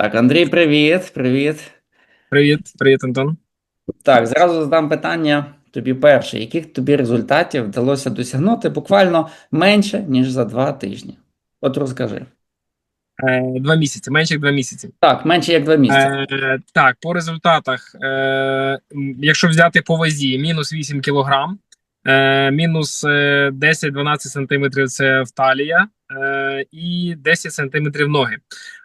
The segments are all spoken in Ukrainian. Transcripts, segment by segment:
Так, Андрій, привіт, привіт. Привіт, привіт, Антон. Так, зразу задам питання тобі перше. Яких тобі результатів вдалося досягнути буквально менше, ніж за два тижні? От розкажи. Е, Два місяці, менше як два місяці. Так, менше як два місяці. Е, так, по результатах, е, м, якщо взяти по вазі, мінус 8 кілограм, е, мінус е, 10-12 сантиметрів це в талія е, і 10 сантиметрів ноги.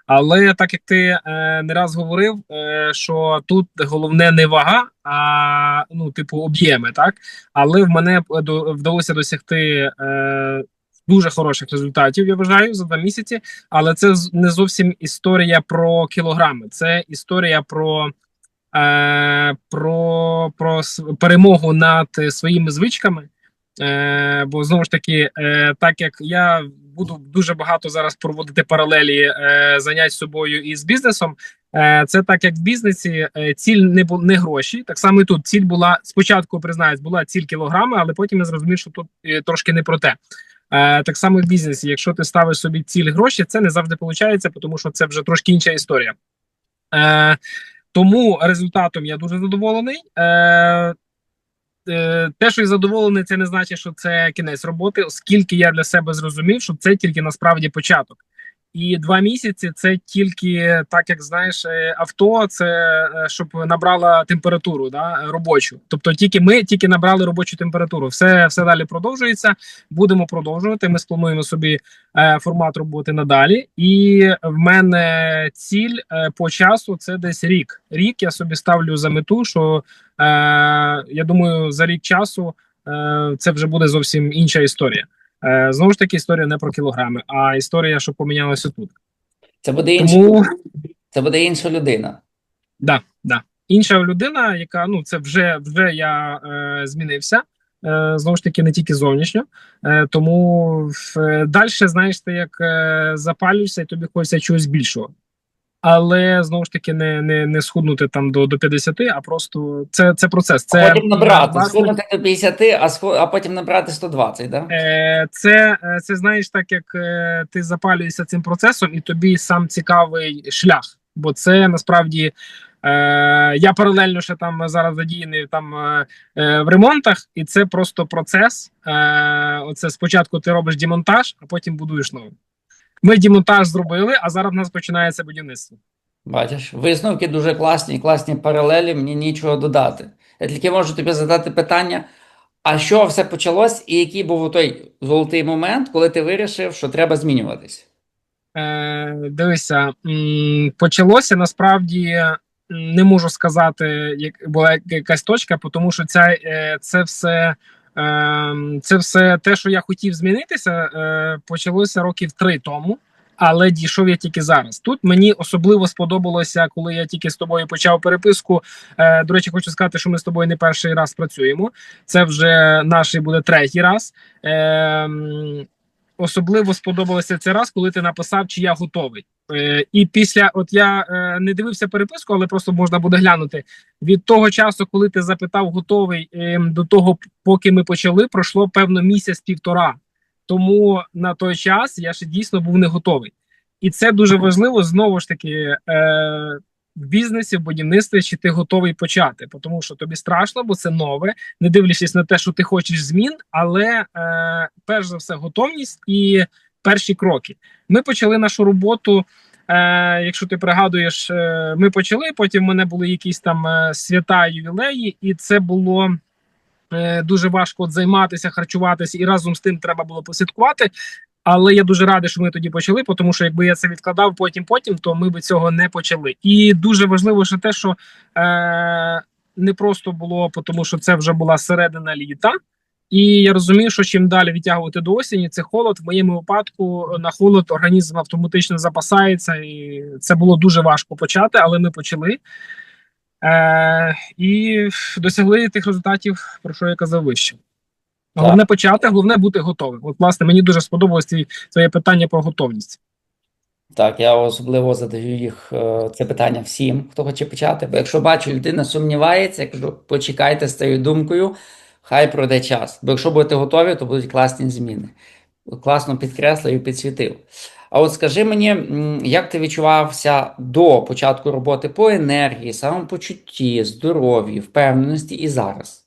Але так як ти е, не раз говорив, е, що тут головне не вага, а ну, типу, об'єми, так? Але в мене вдалося досягти е, дуже хороших результатів, я вважаю, за два місяці. Але це не зовсім історія про кілограми, це історія про, е, про, про перемогу над своїми звичками. Е, бо знову ж таки, е, так як я буду дуже багато зараз проводити паралелі е, занять собою і з бізнесом. Е, це так як в бізнесі е, ціль не не гроші. Так само і тут ціль була спочатку, признаюсь, була ціль кілограми, але потім я зрозумів, що тут е, трошки не про те. Е, так само і в бізнесі. Якщо ти ставиш собі ціль гроші, це не завжди виходить, тому що це вже трошки інша історія. Е, тому результатом я дуже задоволений. Е, те, що я задоволений, це не значить, що це кінець роботи, оскільки я для себе зрозумів, що це тільки насправді початок. І два місяці це тільки так, як знаєш, е, авто, це е, щоб набрала температуру да, робочу. Тобто, тільки ми тільки набрали робочу температуру. Все, все далі продовжується. Будемо продовжувати. Ми сплануємо собі е, формат роботи надалі. І в мене ціль по часу це десь рік. Рік я собі ставлю за мету, що я думаю, за рік часу це вже буде зовсім інша історія. Е, знову ж таки, історія не про кілограми, а історія, що помінялася тут. Це буде інша, Тому це буде інша людина. да, да. інша людина, яка ну це вже вже я е, змінився. Е, знову ж таки, не тільки зовнішньо. Е, тому далі, знаєш, ти як запалюєшся, і тобі хочеться чогось більшого. Але знову ж таки, не не, не схуднути там до, до 50, а просто це це процес. Це а потім набрати, схуднути до 50, а, сху... а потім набрати 120, да? Е, Це, е, це знаєш, так як е, ти запалюєшся цим процесом, і тобі сам цікавий шлях. Бо це насправді е, я паралельно ще там зараз задіяний там е, е, в ремонтах, і це просто процес. Е, Оце спочатку ти робиш демонтаж, а потім будуєш новий. Ми демонтаж зробили, а зараз в нас починається будівництво. Бачиш, висновки дуже класні, класні паралелі, мені нічого додати. Я тільки можу тобі задати питання: а що все почалось, і який був той золотий момент, коли ти вирішив, що треба змінюватись? Е, дивися, почалося насправді не можу сказати, як була якась точка, тому що ця, е, це все. Е, Це все те, що я хотів змінитися, е, почалося років три тому, але дійшов я тільки зараз. Тут мені особливо сподобалося, коли я тільки з тобою почав переписку. Е, До речі, хочу сказати, що ми з тобою не перший раз працюємо. Це вже наш буде третій раз. Е, особливо сподобалося цей раз, коли ти написав, чи я готовий. Е, і після, от я е, не дивився переписку, але просто можна буде глянути. Від того часу, коли ти запитав готовий, е, до того, поки ми почали, пройшло певно місяць-півтора. Тому на той час я ще дійсно був не готовий. І це дуже важливо знову ж таки. Е, в бізнесі, в будівництві, чи ти готовий почати, тому що тобі страшно, бо це нове, не дивлячись на те, що ти хочеш змін, але е, перш за все готовність і перші кроки. Ми почали нашу роботу. Е, якщо ти пригадуєш, е, ми почали. Потім в мене були якісь там е, свята, ювілеї, і це було е, дуже важко от займатися, харчуватися, і разом з тим треба було посвяткувати. Але я дуже радий, що ми тоді почали, тому що якби я це відкладав потім, потім, то ми би цього не почали. І дуже важливо ще те, що е, не просто було, тому що це вже була середина літа. І я розумію, що чим далі відтягувати до осені, це холод. В моєму випадку на холод організм автоматично запасається, і це було дуже важко почати, але ми почали. Е, І досягли тих результатів, про що я казав вище. Головне почати, головне бути готовим. От, власне, мені дуже сподобалось твоє питання про готовність. Так, я особливо задаю їх е, це питання всім, хто хоче почати. Бо якщо бачу, людина сумнівається, я кажу, почекайте з цією думкою, хай пройде час. Бо якщо будете готові, то будуть класні зміни. Класно підкреслив і підсвітив. А от скажи мені, як ти відчувався до початку роботи по енергії, самопочутті, здоров'ю, впевненості і зараз?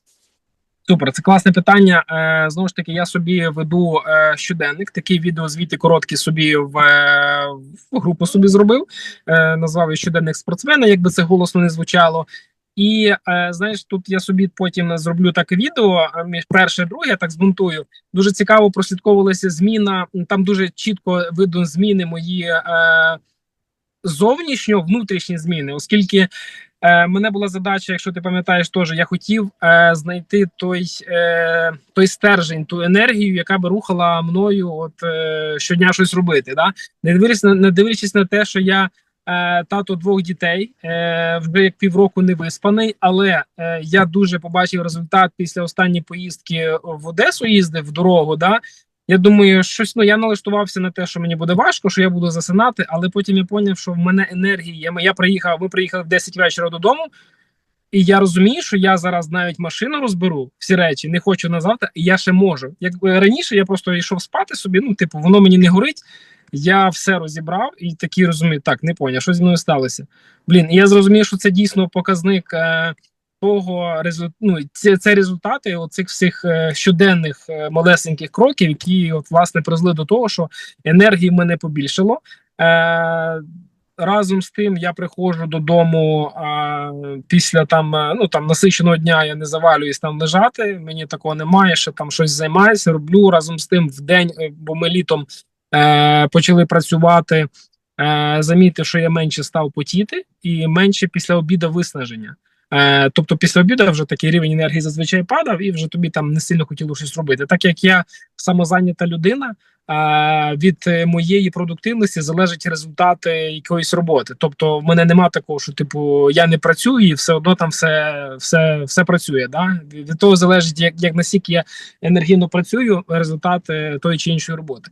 Супер, це класне питання. Е, знову ж таки, я собі веду е, щоденник. Такі відеозвіти короткі собі в, е, в групу собі зробив. Е, назвав його щоденник спортсмена, якби це голосно не звучало. І е, знаєш, тут я собі потім зроблю таке відео. е, Між перше друге так змонтую. Дуже цікаво прослідковувалася зміна. Там дуже чітко видно зміни мої е, зовнішньо внутрішні зміни, оскільки Е, мене була задача, якщо ти пам'ятаєш, теж я хотів е, знайти той е, той стержень, ту енергію, яка би рухала мною, от е, щодня щось робити. Да? Не дивлячись на не дивлячись на те, що я е, тато двох дітей, е, вже як півроку не виспаний, але е, я дуже побачив результат після останньої поїздки в Одесу. Їздив в дорогу. Да? Я думаю, щось ну я налаштувався на те, що мені буде важко, що я буду засинати, але потім я зрозумів, що в мене енергії. Я, приїхав, ми приїхали в 10 вечора додому, і я розумію, що я зараз навіть машину розберу всі речі, не хочу на і я ще можу. Як раніше я просто йшов спати собі. Ну, типу, воно мені не горить. Я все розібрав і такий розумію, так не поняв, що зі мною сталося. Блін, і я зрозумів, що це дійсно показник. Е- того ну, це, це результати оцих всіх е, щоденних е, малесеньких кроків, які от власне призвели до того, що енергії мене побільшало. Е, Разом з тим я приходжу додому а, після там е, ну там насиченого дня. Я не завалююсь там лежати. Мені такого немає. Ще там щось займаюся. Роблю разом з тим в день, е, бо ми літом е, почали працювати. Е, замітив, що я менше став потіти, і менше після обіду виснаження. Е, тобто після обіду вже такий рівень енергії зазвичай падав, і вже тобі там не сильно хотіло щось робити. Так як я самозайнята людина, е, від моєї продуктивності залежать результати якоїсь роботи. Тобто, в мене нема такого, що типу я не працюю, і все одно там все все, все працює. Да? Від того залежить, як як наскільки я енергійно працюю, результати тої чи іншої роботи.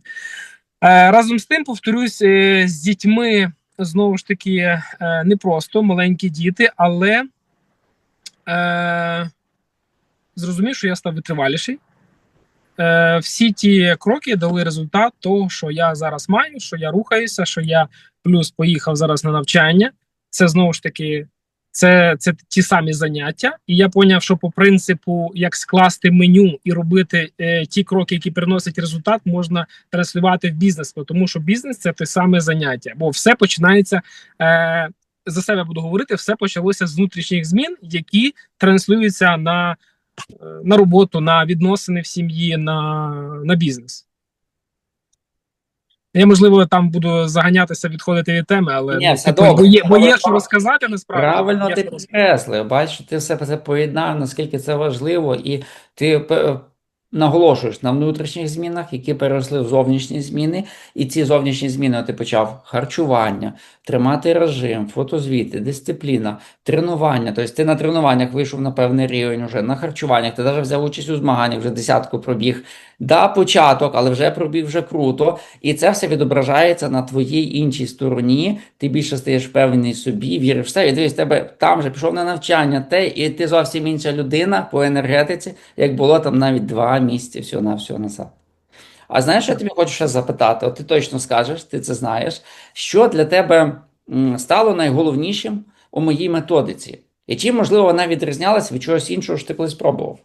Е, разом з тим, повторюсь, е, з дітьми знову ж таки е, не просто маленькі діти, але зрозумів, що я став витриваліший. Всі ті кроки дали результат того, що я зараз маю, що я рухаюся, що я плюс поїхав зараз на навчання. Це знову ж таки це, це ті самі заняття. І я поняв, що по принципу, як скласти меню і робити е, ті кроки, які приносять результат, можна транслювати в бізнес, тому що бізнес це те саме заняття, бо все починається. Е, за себе буду говорити, все почалося з внутрішніх змін, які транслюються на на роботу, на відносини в сім'ї, на на бізнес. Я, можливо, там буду заганятися, відходити від теми, але Ні, ну, все типу, добре. бо, є, бо є що розказати насправді. Правильно ти підкреслив. Бачиш, ти все це поєднав, наскільки це важливо, і ти наголошуєш на внутрішніх змінах, які переросли в зовнішні зміни. І ці зовнішні зміни ти почав харчування, тримати режим, фотозвіти, дисципліна, тренування. Тобто ти на тренуваннях вийшов на певний рівень вже, на харчуваннях, ти навіть взяв участь у змаганнях, вже десятку пробіг. Да, початок, але вже пробіг вже круто. І це все відображається на твоїй іншій стороні. Ти більше стаєш впевнений собі, віриш в себе. І дивись, тебе там же пішов на навчання, те, і ти зовсім інша людина по енергетиці, як було там навіть два місяці всього на всього назад. А знаєш, що я тобі хочу ще запитати? От ти точно скажеш, ти це знаєш. Що для тебе стало найголовнішим у моїй методиці? І чим, можливо, вона відрізнялася від чогось іншого, що ти колись пробував?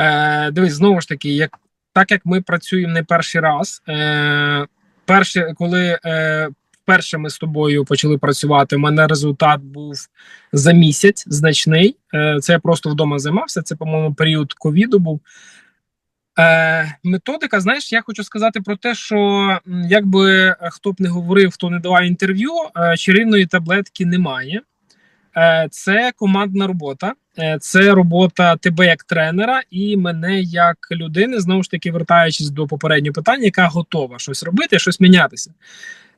Е, дивись, знову ж таки, як так як ми працюємо не перший раз. Е, перше, коли е, вперше ми з тобою почали працювати, у мене результат був за місяць значний. Е, це я просто вдома займався. Це, по-моєму, період ковіду був. Е, методика, знаєш, я хочу сказати про те, що якби хто б не говорив, хто не давав інтерв'ю, е, чарівної таблетки немає. Е, це командна робота, це робота тебе як тренера і мене як людини, знову ж таки, вертаючись до попереднього питання, яка готова щось робити, щось мінятися.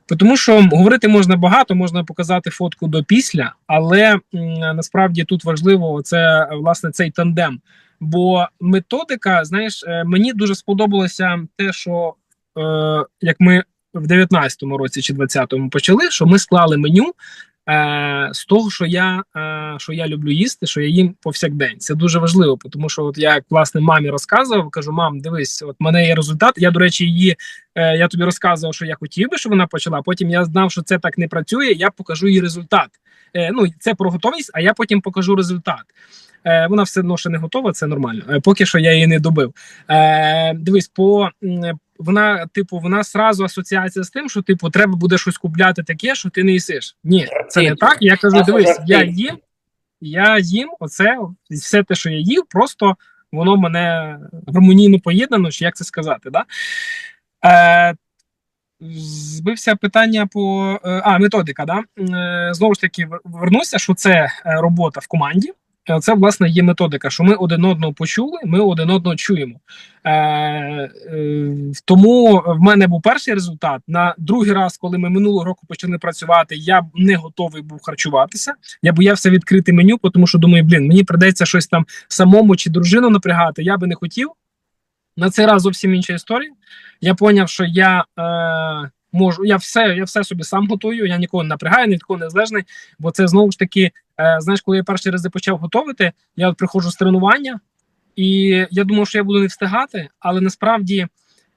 Тому що говорити можна багато, можна показати фотку до після, але насправді тут важливо це власне цей тандем. Бо методика, знаєш, е, мені дуже сподобалося те, що е, як ми в 19-му році чи 20-му почали, що ми склали меню Е, з того, що я, е, що я люблю їсти, що я їм повсякдень. Це дуже важливо, тому що от я як власне мамі розказував, кажу: мам, дивись, от мене є результат. Я, до речі, її е, я тобі розказував, що я хотів би, щоб вона почала. Потім я знав, що це так не працює. Я покажу їй результат. Е, ну це про готовність, а я потім покажу результат. Е, вона все одно ще не готова, це нормально. Е, поки що я її не добив. Е, дивись, по вона, типу, вона сразу асоціація з тим, що типу треба буде щось купляти таке, що ти не їсиш. Ні, це не так. Я кажу, дивись, я їм, я їм оце, все те, що я їв, просто воно мене гармонійно поєднано, чи як це сказати, да? Е, Збився питання по е, а методика. Да? Е, Знову ж таки, вернуся, що це е, робота в команді. Е, Це власне є методика, що ми один одного почули, ми один одного чуємо. Е, е, тому в мене був перший результат. На другий раз, коли ми минулого року почали працювати, я не готовий був харчуватися. Я боявся відкрити меню, тому що думаю, блін, мені придеться щось там самому чи дружину напрягати. Я би не хотів. На цей раз зовсім інша історія. Я поняв, що я е, можу, я все, я все собі сам готую, я нікого не напрягаю, ні від кого не залежний, бо це знову ж таки, е, знаєш, коли я перші рази почав готувати, я от приходжу з тренування, і я думав, що я буду не встигати, але насправді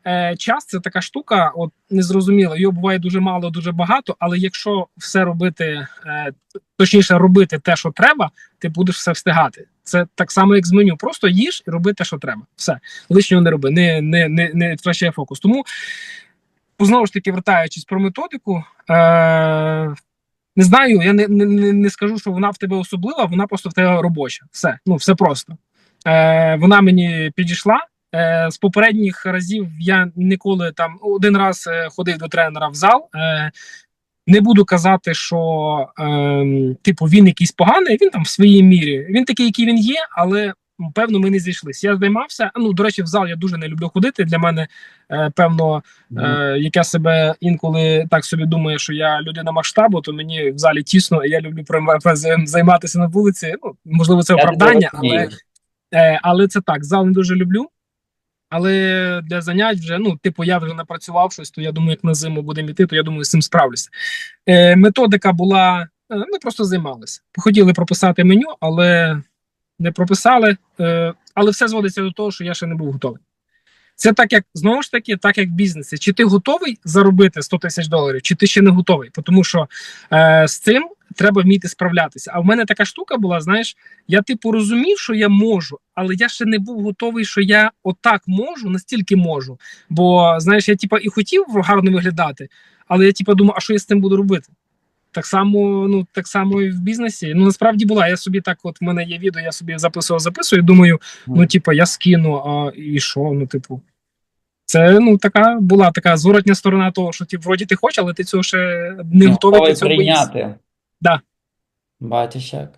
е, час це така штука, от незрозуміла. Його буває дуже мало, дуже багато, але якщо все робити, е, точніше, робити те, що треба, ти будеш все встигати. Це так само, як з меню. Просто їж і роби те, що треба. Все лишнього не роби, не, не, не, не втрачай фокус. Тому знову ж таки, вертаючись про методику, е, не знаю, я не, не, не- скажу, що вона в тебе особлива, вона просто в тебе робоча. Все, ну все просто. Е, вона мені підійшла. Е, з попередніх разів я ніколи там один раз е, ходив до тренера в зал. Е, не буду казати, що е, типу він якийсь поганий, він там в своїй мірі. Він такий, який він є, але певно ми не зійшлись. Я займався. Ну до речі, в зал я дуже не люблю ходити. Для мене е, певно, е, як я себе інколи так собі думаю, що я людина масштабу, то мені в залі тісно, і я люблю займатися на вулиці. Ну можливо, це оправдання, але, е, але це так. Зал не дуже люблю. Але для занять вже, ну, типу, я вже напрацював щось, то я думаю, як на зиму будемо йти, то я думаю, з цим справлюся. Е, методика була, е, ми просто займалися. Хотіли прописати меню, але не прописали. Е, але все зводиться до того, що я ще не був готовий. Це так, як знову ж таки, так як в бізнесі. Чи ти готовий заробити 100 тисяч доларів, чи ти ще не готовий? Тому що е, з цим треба вміти справлятися. А в мене така штука була: знаєш, я типу розумів, що я можу, але я ще не був готовий, що я отак можу, настільки можу. Бо знаєш, я типу, і хотів гарно виглядати, але я типу думав, а що я з цим буду робити? Так само, ну так само і в бізнесі. Ну насправді була. Я собі так, от в мене є відео, я собі записував, записую. Думаю, ну типу, я скину, а і що? Ну, типу, це ну така була така зворотня сторона того, що ти вроді ти хочеш, але ти цього ще не Ну, готовий до цього прийняти. Да. Бачиш як.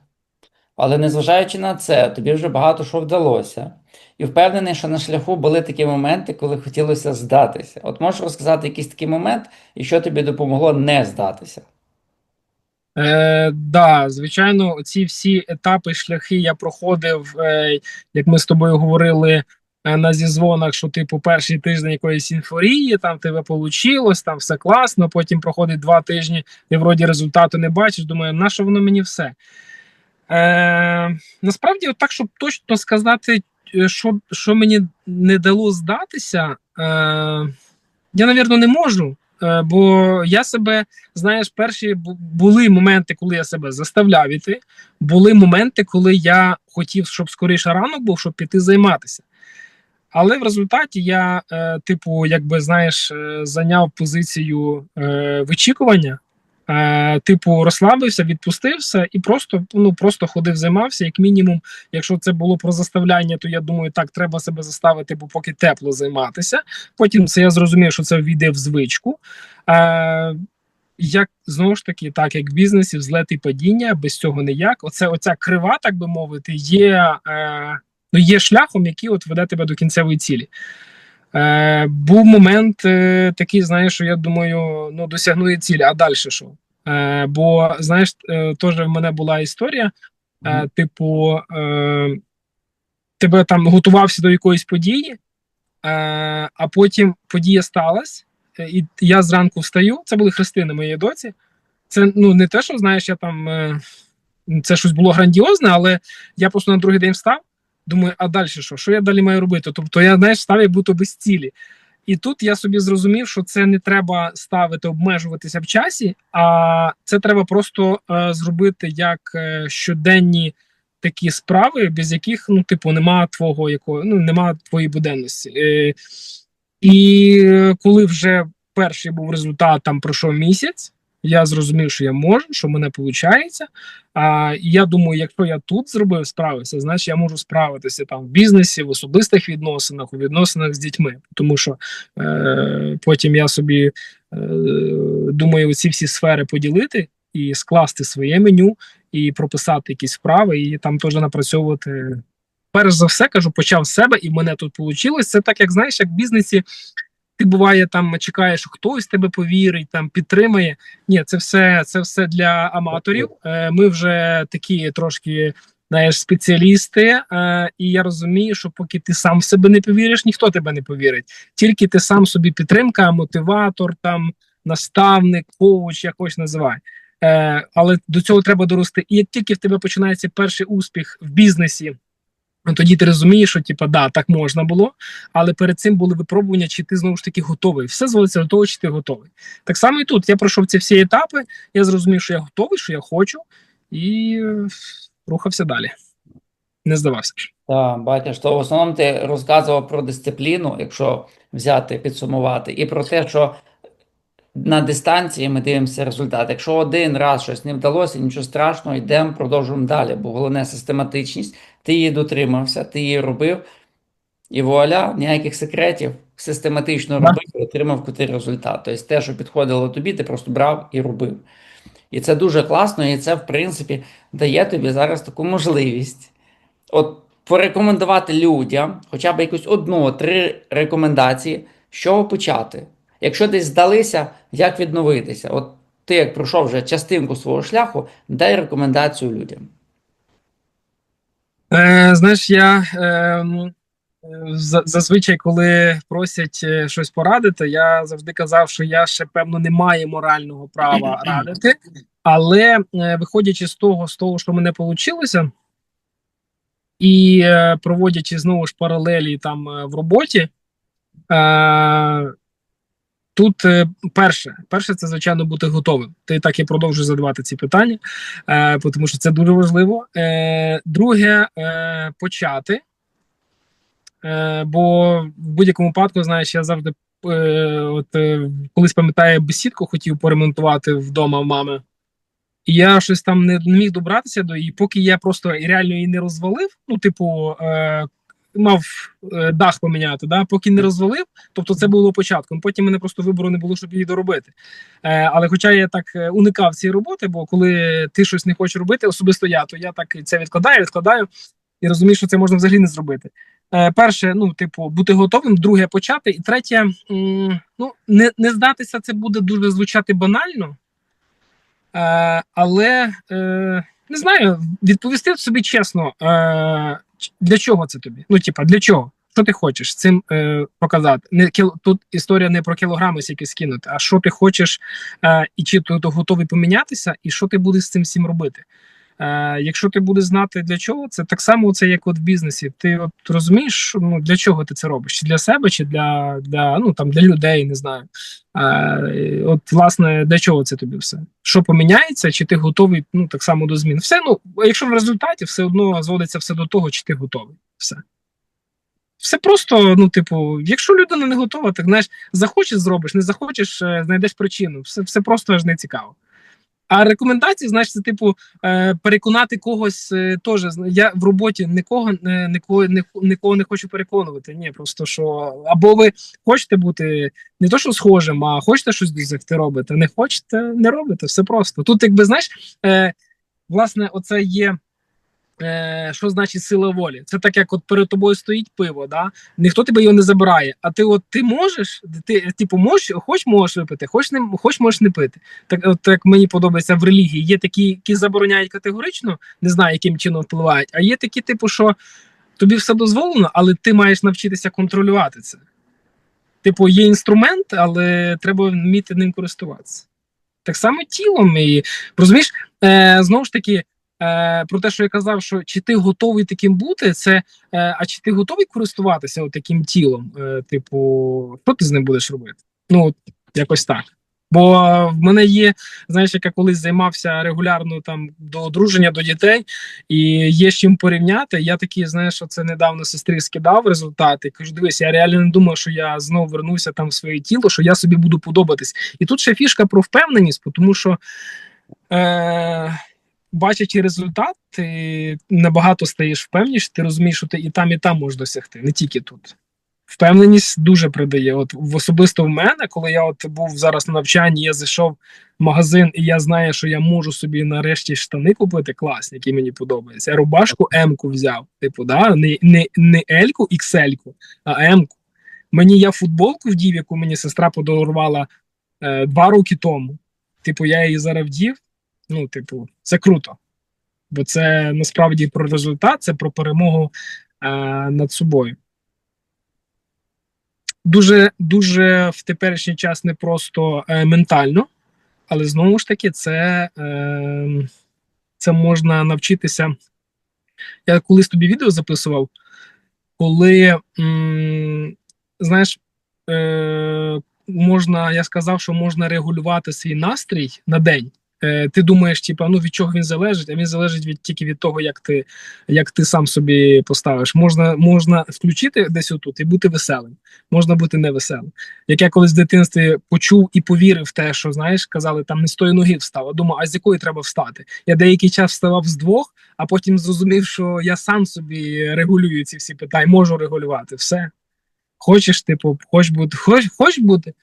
Але незважаючи на це, тобі вже багато що вдалося. І впевнений, що на шляху були такі моменти, коли хотілося здатися. От можеш розказати якийсь такий момент, і що тобі допомогло не здатися? Е, да, звичайно, ці всі етапи, шляхи я проходив, е, як ми з тобою говорили е, на зізвонах, що типу перший тиждень якоїсь інфорії, там тебе вийшло, там все класно. Потім проходить два тижні, ти вроді результату не бачиш. Думаю, на що воно мені все? Е, насправді, так, щоб точно сказати, е, що, що мені не дало здатися, е, я, навірно, не можу. Е, бо я себе знаєш, перші були моменти, коли я себе заставляв іти. Були моменти, коли я хотів, щоб скоріше ранок був, щоб піти займатися. Але в результаті я, е, типу, якби знаєш, е, зайняв позицію вичікування. Е, типу, розслабився, відпустився і просто ну просто ходив, займався. Як мінімум, якщо це було про заставляння, то я думаю, так треба себе заставити, бо поки тепло займатися. Потім це я зрозумів, що це війде в звичку. Е, як знову ж таки, так як в бізнесі, взлети падіння, без цього ніяк. Оце оця крива, так би мовити, є, е, ну, є шляхом, який от веде тебе до кінцевої цілі. Е, був момент е, такий, знаєш, що я думаю, ну досягну я цілі, а далі що? Е, бо, знаєш, е, теж в мене була історія, е, типу, е, тебе там готувався до якоїсь події, е, а потім подія сталася, е, і я зранку встаю. Це були хрестини моєї доці. це ну не те, що знаєш, я там е, це щось було грандіозне, але я просто на другий день встав. Думаю, а далі що? Що я далі маю робити? Тобто я знаєш, став як будто без цілі. І тут я собі зрозумів, що це не треба ставити, обмежуватися в часі, а це треба просто е, зробити як е, щоденні такі справи, без яких ну, типу, нема твого якого, ну нема твоєї буденності. Е, і коли вже перший був результат, там пройшов місяць. Я зрозумів, що я можу, що мене виходить. А я думаю, якщо я тут зробив, справився, значить я можу справитися там в бізнесі, в особистих відносинах, у відносинах з дітьми. Тому що е, потім я собі е, думаю, ці всі сфери поділити і скласти своє меню, і прописати якісь вправи, і там теж напрацьовувати. Перш за все кажу, почав з себе, і в мене тут вийшло. Це так, як знаєш, як в бізнесі ти буває там чекаєш, що хтось тебе повірить, там підтримає. Ні, це все це все для аматорів. Е, Ми вже такі трошки знаєш, спеціалісти, е, і я розумію, що поки ти сам в себе не повіриш, ніхто тебе не повірить. Тільки ти сам собі підтримка, мотиватор, там наставник, коуч, як хоч називай. Е, Але до цього треба дорости. І як тільки в тебе починається перший успіх в бізнесі. Ну, тоді ти розумієш, що типа да, так можна було, але перед цим були випробування, чи ти знову ж таки готовий. Все зводиться до того, чи ти готовий. Так само і тут. Я пройшов ці всі етапи, я зрозумів, що я готовий, що я хочу, і рухався далі. Не здавався. Так, бачиш, то в основному ти розказував про дисципліну, якщо взяти, підсумувати, і про те, що на дистанції ми дивимося результат. Якщо один раз щось не вдалося, нічого страшного, йдемо, продовжуємо далі. Бо головне систематичність, ти її дотримався, ти її робив, і вуаля, ніяких секретів, систематично робив і отримав крутий результат. Тобто те, що підходило тобі, ти просто брав і робив. І це дуже класно, і це, в принципі, дає тобі зараз таку можливість. От порекомендувати людям хоча б якусь одну, три рекомендації, чого почати. Якщо десь здалися, як відновитися? От ти, як пройшов вже частинку свого шляху, дай рекомендацію людям. Е, знаєш, я е, м, е, за- зазвичай, коли просять е, щось порадити, я завжди казав, що я ще певно не маю морального права радити. Але е, виходячи з того, з того, що мене вийшло, і е, проводячи знову ж паралелі там в роботі, е, тут е, перше, перше, це звичайно бути готовим. Ти так і продовжуєш задавати ці питання, е, тому що це дуже важливо. Е, друге, е, почати. Е, бо в будь-якому випадку, знаєш, я завжди е, от е, колись пам'ятаю, бесідку хотів поремонтувати вдома в мами. І я щось там не міг добратися до її, поки я просто реально її не розвалив. Ну, типу, е, мав е, дах поміняти, да? поки не розвалив, тобто це було початком. Потім мене просто вибору не було, щоб її доробити. Е, але хоча я так е, уникав цієї роботи, бо коли ти щось не хочеш робити, особисто я, то я так це відкладаю, відкладаю і розумію, що це можна взагалі не зробити. Перше, ну, типу, бути готовим, друге почати, і третє, ну, не, не здатися, це буде дуже звучати банально. Але не знаю, відповісти собі чесно, для чого це тобі? Ну, типа, для чого? Що ти хочеш цим е, показати? Не кіл... Тут історія не про кілограми скільки скинути, а що ти хочеш, е, і чи ти готовий помінятися, і що ти будеш з цим всім робити. Е, якщо ти будеш знати для чого, це так само це як от в бізнесі. Ти от розумієш, ну, для чого ти це робиш? Чи для себе, чи для, для, ну, там, для людей, не знаю. Е, от, власне, для чого це тобі все? Що поміняється, чи ти готовий ну, так само до змін? Все, ну, якщо в результаті все одно зводиться все до того, чи ти готовий. Все. Все просто, ну, типу, якщо людина не готова, так знаєш, захочеш зробиш, не захочеш, е, знайдеш причину. Все, все просто аж не цікаво. А рекомендації, знаєш, це типу е, переконати когось е, теж. Я в роботі нікого е, нікого, нікого не хочу переконувати. Ні, просто що або ви хочете бути не то, що схожим, а хочете щось досягти робити. Не хочете, не робите. Все просто. Тут, якби знаєш, власне, оце є. Е, що значить сила волі? Це так, як от перед тобою стоїть пиво, да? ніхто тебе його не забирає. А ти от ти можеш, ти типу можеш, хоч можеш випити, хоч не хоч можеш не пити. Так, от як мені подобається в релігії, є такі, які забороняють категорично, не знаю, яким чином впливають, а є такі, типу, що тобі все дозволено, але ти маєш навчитися контролювати це. Типу, є інструмент, але треба вміти ним користуватися. Так само тілом. І розумієш, е, знову ж таки, е, про те, що я казав, що чи ти готовий таким бути, це е, а чи ти готовий користуватися от таким тілом? Е, типу, що ти з ним будеш робити? Ну, якось так. Бо в мене є, знаєш, як я колись займався регулярно там до одруження до дітей, і є з чим порівняти. Я такий, знаєш, це недавно сестрі скидав результати. Кажу, дивись, я реально не думав, що я знову вернуся там в своє тіло, що я собі буду подобатись. І тут ще фішка про впевненість, тому що. Е- Бачачи результат, ти набагато стаєш впевніше, ти розумієш, що ти і там, і там можеш досягти, не тільки тут. Впевненість дуже придає. От особисто в мене, коли я от був зараз на навчанні, я зайшов в магазин, і я знаю, що я можу собі нарешті штани купити класні, які мені подобаються. Я рубашку М-ку взяв. Типу, да? не, не, не L-ку, XL-ку, а М-ку. Мені я футболку вдів, яку мені сестра подарувала е, два роки тому. Типу, я її зараз вдів. Ну, типу, це круто. Бо це насправді про результат, це про перемогу е, над собою. Дуже дуже в теперішній час не просто е, ментально, але знову ж таки, це, е, це можна навчитися. Я колись тобі відео записував, коли м, знаєш, е, можна, я сказав, що можна регулювати свій настрій на день. Е, ти думаєш, типа, ну від чого він залежить, а він залежить від тільки від того, як ти як ти сам собі поставиш. Можна можна включити десь отут і бути веселим, можна бути невеселим. Як я колись в дитинстві почув і повірив в те, що знаєш, казали, там не з тої ноги встав. А думав, а з якої треба встати? Я деякий час вставав з двох, а потім зрозумів, що я сам собі регулюю ці всі питання, можу регулювати все. Хочеш, типу, хоч бути, хоч, хоч бути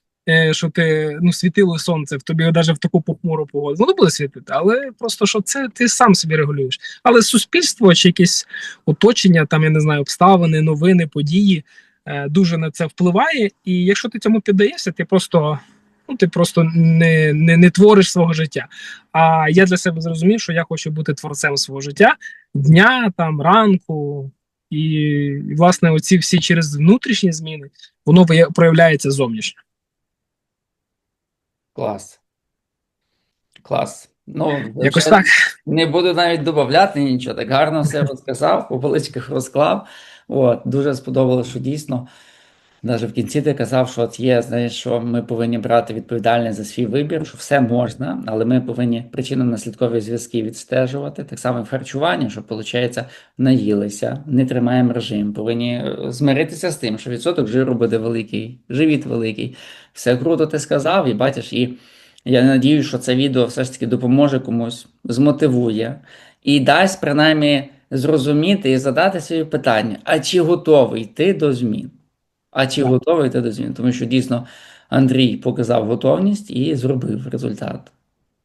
що ти ну світило сонце в тобі навіть в таку похмуру погоду. Воно буде світити, але просто що це ти сам собі регулюєш. Але суспільство чи якесь оточення, там я не знаю, обставини, новини, події е, дуже на це впливає. І якщо ти цьому піддаєшся, ти просто. Ну, ти просто не, не, не твориш свого життя. А я для себе зрозумів, що я хочу бути творцем свого життя дня, там, ранку, і, і власне, оці всі через внутрішні зміни воно проявляється зовнішньо. Клас. Клас. Ну, Якось так. Не буду навіть додати нічого. Так гарно все розказав, по поличках розклав. От, дуже сподобалося, що дійсно, навіть в кінці ти казав, що от є, знаєш, що ми повинні брати відповідальність за свій вибір, що все можна, але ми повинні причинно-наслідкові зв'язки відстежувати. Так само в харчуванні, що, виходить, наїлися, не тримаємо режим, повинні е, змиритися з тим, що відсоток жиру буде великий, живіт великий. Все круто ти сказав, і бачиш, і я надію, що це відео все ж таки допоможе комусь, змотивує і дасть принаймні зрозуміти і задати собі питання: а чи готовий ти до змін? А чи Так. готовий ти до змін? Тому що дійсно Андрій показав готовність і зробив результат.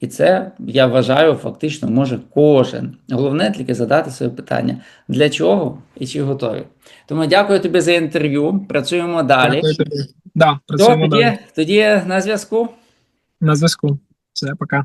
І це, я вважаю, фактично може кожен. Головне тільки задати собі питання, для чого і чи готові. Тому дякую тобі за інтерв'ю. Працюємо далі. Да, працюємо далі. тоді, тоді на зв'язку. На зв'язку. Все, пока.